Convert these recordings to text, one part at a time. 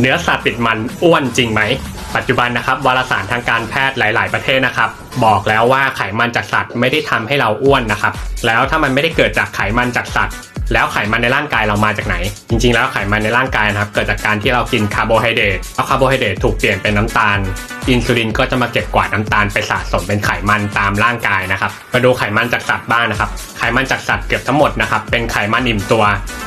เนื้อสัตว์ติดมันอ้วนจริงไหม ปัจจุบันนะครับวารสารทางการแพทย์หลาย ๆ ประเทศนะครับ บอกแล้วว่าไขมันจากสัตว์ไม่ได้ทำให้เราอ้วนนะครับ แล้วถ้ามันไม่ได้เกิดจากไขมันจากสัตว์ แล้วไขมันในร่างกายเรามาจากไหน จริง ๆ แล้วไขมันในร่างกายนะครับ เกิดจากการที่เรากินคาร์โบไฮเดรตแล้วคาร์โบไฮเดรตถูกเปลี่ยนเป็นน้ำตาล อินซูลินก็จะมาเก็บกวาดน้ำตาลไปสะสมเป็นไขมันตามร่างกายนะครับ มาดูไขมันจากสัตว์บ้างนะครับ ไขมันจากสัตว์เกือบทั้งหมดนะครับ เป็นไขมันอิ่มตัว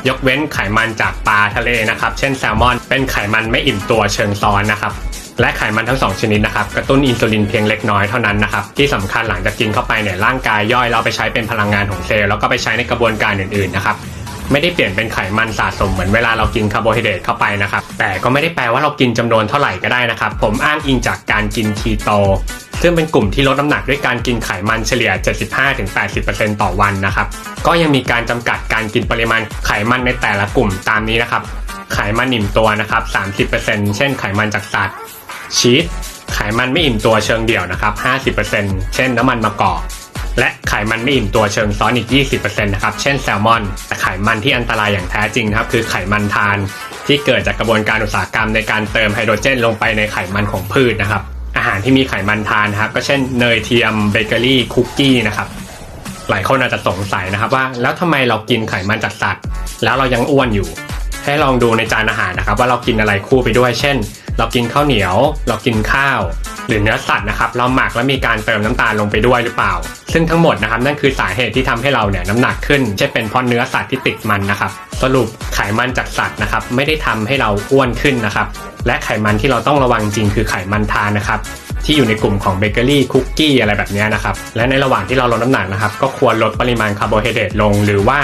ยกเว้นไขมันจากปลาทะเลนะครับ เช่นแซลมอน เป็นไขมันไม่อิ่มตัวเชิงซ้อนนะครับและไขมันทั้งสองชนิดนะครับกระตุ้นอินซูลินเพียงเล็กน้อยเท่านั้นนะครับที่สำคัญหลังจากกินเข้าไปเนี่ยร่างกายย่อยเราไปใช้เป็นพลังงานของเซลล์แล้วก็ไปใช้ในกระบวนการอื่นๆนะครับ ไม่ได้เปลี่ยนเป็นไขมันสะสมเหมือนเวลาเรากินคาร์โบไฮเดรตเข้าไปนะครับแต่ก็ไม่ได้แปลว่าเรากินจำนวนเท่าไหร่ก็ได้นะครับผมอ้างอิงจากการกินคีโตซึ่งเป็นกลุ่มที่ลดน้ำหนักด้วยการกินไขมันเฉลี่ย 75-80%ต่อวันนะครับ ก็ยังมีการจำกัดการกินปริมาณไขมันในแต่ละกลุ่มตามนี้นะครับ ไขมันอิ่มตัวนะครับ 30%เช่นไขมันจากสัตว์ชีส ไขมันไม่อิ่มตัวเชิงเดี่ยวนะครับ 50%เช่นน้ำมันมะกอก และไขมันไม่อิ่มตัวเชิงซ้อนอีก 20%นะครับ เช่นแซลมอน แต่ไขมันที่อันตรายอย่างแท้จริงครับ คือไขมันทาน ที่เกิดจากกระบวนการอุตสาหกรรมในการเติมไฮโดรเจนลงไปในไขมันของพืชนะครับ อาหารที่มีไขมันทานครับก็เช่นเนยเทียมเบเกอรี่คุกกี้นะครับหลายคนอาจจะสงสัยนะครับว่า แล้วทำไมเรากินไขมันจากสัตว์ แล้วเรายังอ้วนอยู่ ให้ลองดูในจานอาหารนะครับ ว่าเรากินอะไรคู่ไปด้วย เช่น เรากินข้าวเหนียว เรากินข้าว หรือเนื้อสัตว์นะครับเราหมักแล้วมีการเติมน้ำตาลลงไปด้วยหรือเปล่า ซึ่งทั้งหมดนะครับนั่นคือสาเหตุที่ทำให้เราเนี่ยน้ำหนักขึ้นใช่เป็นเพราะเนื้อสัตว์ที่ติดมันนะครับสรุปไขมันจากสัตว์นะครับไม่ได้ทำให้เราอ้วนขึ้นนะครับและไขมันที่เราต้องระวังจริงคือไขมันทานนะครับที่อยู่ในกลุ่มของเบเกอรี่คุกกี้อะไรแบบนี้นะครับและในระหว่างที่เราลดน้ำหนักนะครับก็ควรลดปริมาณคาร์โบไฮเดรตลงหรือว่า